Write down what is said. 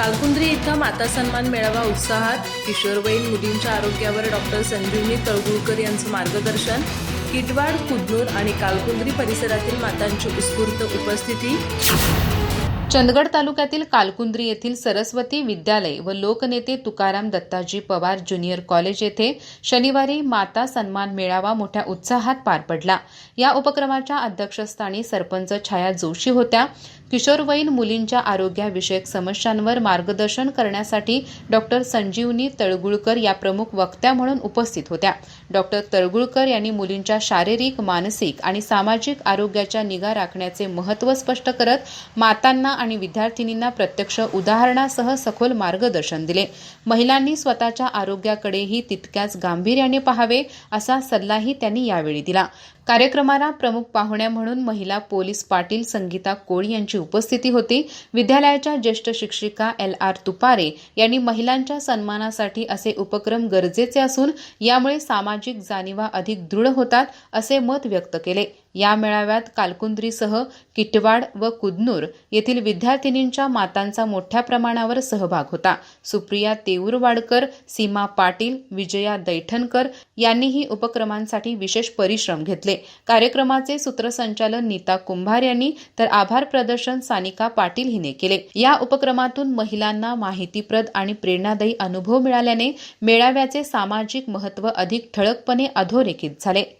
कालकुंद्री इथं माता सन्मान मेळावा उत्साहात किशोरवयीन मुलींच्या आरोग्यावर डॉक्टर संजीवनी तळगुळकर यांचं मार्गदर्शन किटवाड कुदनूर आणि कालकुंद्री परिसरातील मातांची उत्स्फूर्त उपस्थिती. चंदगड तालुक्यातील कालकुंद्री येथील सरस्वती विद्यालय व लोकनेते तुकाराम दत्ताजी पवार ज्युनियर कॉलेज येथे शनिवारी माता सन्मान मेळावा मोठ्या उत्साहात पार पडला. या उपक्रमाच्या अध्यक्षस्थानी सरपंच छाया जोशी होत्या. किशोरवयीन मुलींच्या आरोग्याविषयक समस्यांवर मार्गदर्शन करण्यासाठी डॉक्टर संजीवनी तळगुळकर या प्रमुख वक्त्या म्हणून उपस्थित होत्या. डॉक्टर तळगुळकर यांनी मुलींच्या शारीरिक मानसिक आणि सामाजिक आरोग्याच्या निगा राखण्याचे महत्त्व स्पष्ट करत मातांना आणि विद्यार्थिनींना प्रत्यक्ष उदाहरणासह सखोल मार्गदर्शन दिले. महिलांनी स्वतःच्या आरोग्याकडेही तितक्याच गांभीर्याने पाहावे असा सल्लाही त्यांनी यावेळी दिला. कार्यक्रमाला प्रमुख पाहुण्या म्हणून महिला पोलीस पाटील संगीता कोळी यांची उपस्थिती होती. विद्यालयाच्या ज्येष्ठ शिक्षिका एल आर तुपारे यांनी महिलांच्या सन्मानासाठी असे उपक्रम गरजेचे असून यामुळे सामाजिक जाणीवा अधिक दृढ होतात असे मत व्यक्त केले. या मेळाव्यात कालकुंद्रीसह किटवाड व कुदनूर येथील विद्यार्थिनींच्या मातांचा मोठ्या प्रमाणावर सहभाग होता. सुप्रिया तेऊरवाडकर सीमा पाटील विजया दैठणकर यांनीही उपक्रमांसाठी विशेष परिश्रम घेतले. कार्यक्रमाचे सूत्रसंचालन नीता कुंभार यांनी तर आभार प्रदर्शन सानिका पाटील हिने केले. या उपक्रमातून महिलांना माहितीप्रद आणि प्रेरणादायी अनुभव मिळाल्याने मेळाव्याचे सामाजिक महत्त्व अधिक ठळकपणे अधोरेखित झाले.